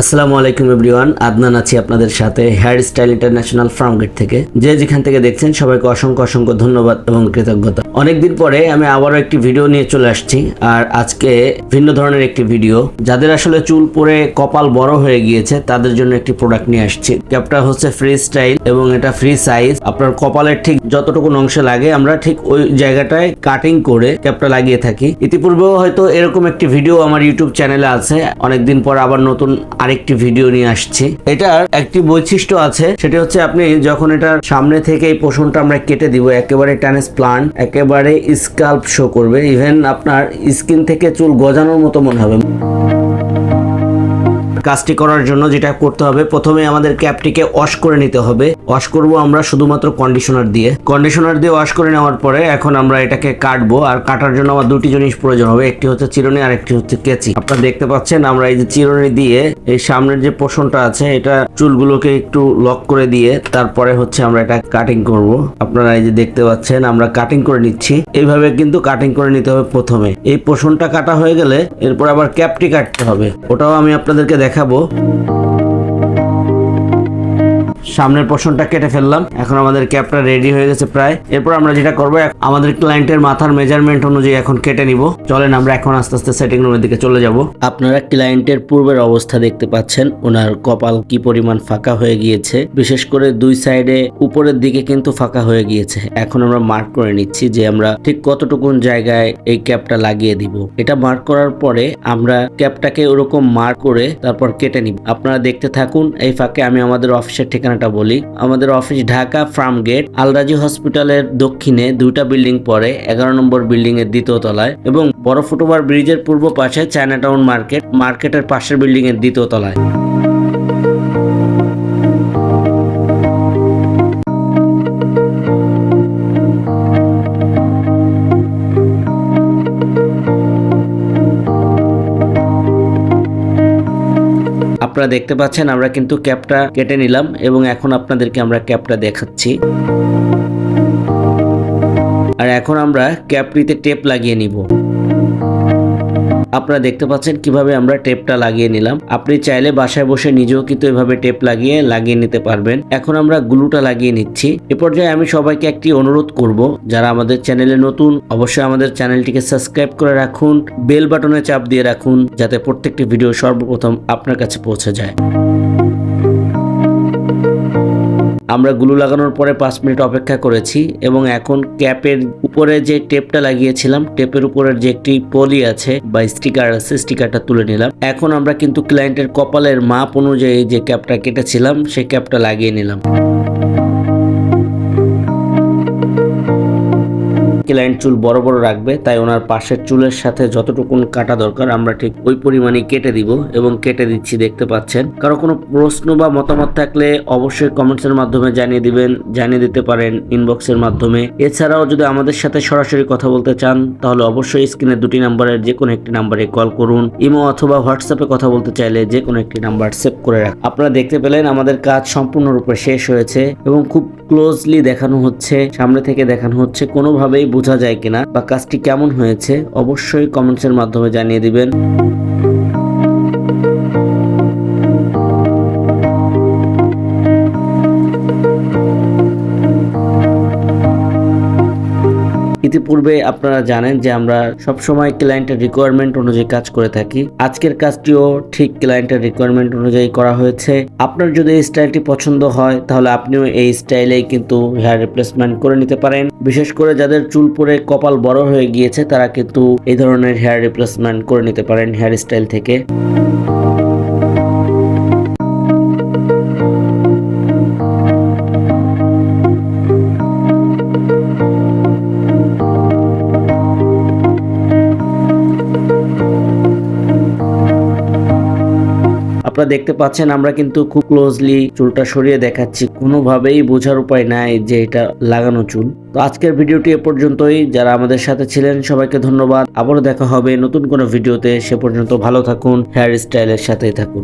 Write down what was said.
আসসালামু আলাইকুম এভরিওয়ান, আদনান আছি আপনাদের সাথে হেয়ার স্টাইল ইন্টারন্যাশনাল ফার্মগেট থেকে। যে যেখান থেকে দেখছেন, সবাইকে অসংখ্য অসংখ্য ধন্যবাদ এবং কৃতজ্ঞতা। অনেকদিন পরে আমি আবারও একটি ভিডিও নিয়ে চলে আসছি। আর আজকে ভিন্ন ধরনের একটি ভিডিও যাদের আসলে চুল পরে কপাল বড় হয়ে গিয়েছে, তাদের জন্য একটি প্রোডাক্ট নিয়ে আসছি। ক্যাপটা হচ্ছে ফ্রি স্টাইল এবং এটা ফ্রি সাইজ আপনার কপালের ঠিক যতটুকু অংশে লাগে, আমরা ঠিক ওই জায়গাটায় কাটিং করে ক্যাপটা লাগিয়ে থাকি। ইতিপূর্বেও হয়তো এরকম একটি ভিডিও আমার ইউটিউব চ্যানেলে আছে। অনেকদিন পর আবার নতুন আরেকটি ভিডিও নিয়ে আসছি। এটার একটি বৈশিষ্ট্য আছে, সেটি হচ্ছে আপনি যখন এটার সামনে থেকে এই পোষণটা আমরা কেটে দিব, একেবারে ট্যানেস প্লান্ট একেবারে স্কাল্প শো করবে। ইভেন আপনার স্কিন থেকে চুল গজানোর মতো মনে হবে। কাজটি করার জন্য যেটা করতে হবে, প্রথমে আমাদের ক্যাপটিকে ওয়াশ করে নিতে হবে। ওয়াশ করব আমরা শুধুমাত্র কন্ডিশনার দিয়ে। কন্ডিশনার দিয়ে ওয়াশ করে নেওয়ার পরে এখন আমরা এটাকে কাটবো, আর কাটার জন্য আমার দুটি জিনিস প্রয়োজন হবে, একটি হচ্ছে চিরুনি আর একটি হচ্ছে কেচি। আপনারা দেখতে পাচ্ছেন আমরা এই যে চিরুনি দিয়ে এই সামনের যে পোষণটা আছে, এটা চুলগুলোকে একটু লক করে দিয়ে তারপরে হচ্ছে আমরা এটা কাটিং করব। আপনারা এই যে দেখতে পাচ্ছেন আমরা কাটিং করে নিচ্ছি। এইভাবে কিন্তু কাটিং করে নিতে হবে প্রথমে। এই পোষণটা কাটা হয়ে গেলে এরপর আবার ক্যাপটি কাটতে হবে। ওটাও আমি আপনাদেরকে দেখাবো সামনের পোর্শনটা কেটে ফেললাম। এখন আমাদের ক্যাপটা রেডি হয়ে গেছে প্রায়। এরপর আমরা যেটা করব আমাদের ক্লায়েন্টের মাথার মেজারমেন্ট অনুযায়ী এখন কেটে নিব। চলেন, আমরা এখন আস্তে আস্তে সেটিং রুমের দিকে চলে যাব। আপনারা ক্লায়েন্টের পূর্বের অবস্থা দেখতে পাচ্ছেন। ওনার কপাল কি পরিমাণ ফাঁকা হয়ে গিয়েছে। বিশেষ করে দুই সাইডে উপরের দিকে কিন্তু ফাঁকা হয়ে গিয়েছে। এখন আমরা মার্ক করে নিচ্ছি যে আমরা ঠিক কতটুকুন জায়গায় এই ক্যাপটা লাগিয়ে দিব। এটা মার্ক করার পরে আমরা ক্যাপটাকে ওরকম মার্ক করে তারপর কেটে নিব। আপনারা দেখতে থাকুন, এই ফাঁকে আমি আমাদের অফিসের ঠিকানাটা বলি। আমাদের office Dhaka farm gate, Alrazi হসপিটালের দক্ষিণে দুইটা বিল্ডিং পরে এগারো নম্বর বিল্ডিং এর দ্বিতীয় তলায় এবং বড় ফুটওভার ব্রিজের পূর্ব পাশে চায়না টাউন মার্কেট মার্কেটের পাশের বিল্ডিং এর দ্বিতীয় তলায়। আপনারা দেখতে পাচ্ছেন, আমরা কিন্তু ক্যাপটা কেটে নিলাম এবং এখন আপনাদেরকে আমরা ক্যাপটা দেখাচ্ছি। আর এখন আমরা ক্যাপটিতে টেপ লাগিয়ে নিব। আপনারা দেখতে পাচ্ছেন কীভাবে আমরা টেপটা লাগিয়ে নিলাম। আপনি চাইলে বাসায় বসে নিজেও কিন্তু এভাবে টেপ লাগিয়ে লাগিয়ে নিতে পারবেন। এখন আমরা গ্লুটা লাগিয়ে নিচ্ছি। এ পর্যায়ে আমি সবাইকে একটি অনুরোধ করব, যারা আমাদের চ্যানেলে নতুন, অবশ্যই আমাদের চ্যানেলটিকে সাবস্ক্রাইব করে রাখুন, বেল বাটনে চাপ দিয়ে রাখুন, যাতে প্রত্যেকটি ভিডিও সর্বপ্রথম আপনার কাছে পৌঁছে যায়। আমরা গ্লু লাগানোর পরে পাঁচ মিনিট অপেক্ষা করেছি এবং এখন ক্যাপের উপরে যে টেপটা লাগিয়েছিলাম, টেপের উপরের যে একটি পলি আছে বা স্টিকার আছে, স্টিকারটা তুলে নিলাম। এখন আমরা কিন্তু ক্লায়েন্টের কপালের মাপ অনুযায়ী যে ক্যাপটা কেটেছিলাম, সেই ক্যাপটা লাগিয়ে নিলাম। ক্লায়েন্ট চুল বড় বড় রাখবে, তাই ওনার পাশের চুলের সাথে যতটুকুন কাটা দরকার, আমরা ঠিক ওই পরিমাণে কেটে দিব এবং কেটে দিচ্ছি, দেখতে পাচ্ছেন। কারও কোনো প্রশ্ন বা মতামত থাকলে অবশ্যই কমেন্টসের মাধ্যমে জানিয়ে দিবেন, জানিয়ে দিতে পারেন ইনবক্সের মাধ্যমে। এছাড়াও যদি আমাদের সাথে সরাসরি কথা বলতে চান, তাহলে অবশ্যই স্ক্রিনে দুটি নাম্বারের যে কোনো একটি নাম্বারে কল করুন, ইমো অথবা হোয়াটসঅ্যাপে কথা বলতে চাইলে যে কোনো একটি নাম্বার সেভ করে রাখ আপনারা দেখতে পেলেন আমাদের কাজ সম্পূর্ণরূপে শেষ হয়েছে এবং খুব ক্লোজলি দেখানো হচ্ছে, সামনে থেকে দেখানো হচ্ছে, কোনোভাবেই বোঝা যায় কিনা বা কাজটি কেমন হয়েছে অবশ্যই কমেন্টসের মাধ্যমে জানিয়ে দিবেন। ইতিপূর্বে আপনারা জানেন যে আমরা সবসময় ক্লায়েন্টের রিকোয়ারমেন্ট অনুযায়ী কাজ করে থাকি। আজকের কাজটিও ঠিক ক্লায়েন্টের রিকোয়ারমেন্ট অনুযায়ী করা হয়েছে। আপনার যদি এই স্টাইলটি পছন্দ হয়, তাহলে আপনিও এই স্টাইলেই কিন্তু হেয়ার রিপ্লেসমেন্ট করে নিতে পারেন। বিশেষ করে যাদের চুল পরে কপাল বড় হয়ে গিয়েছে, তারা কিন্তু এই ধরনের হেয়ার রিপ্লেসমেন্ট করে নিতে পারেন হেয়ার স্টাইল থেকে। আপনারা দেখতে পাচ্ছেন, আমরা কিন্তু খুব ক্লোজলি চুলটা সরিয়ে দেখাচ্ছি। কোনোভাবেই বোঝার উপায় নাই যে এটা লাগানো চুল। তো আজকের ভিডিওটি এ পর্যন্তই। যারা আমাদের সাথে ছিলেন, সবাইকে ধন্যবাদ। আবারও দেখা হবে নতুন কোনো ভিডিওতে। সে পর্যন্ত ভালো থাকুন হেয়ার স্টাইলের সাথেই থাকুন।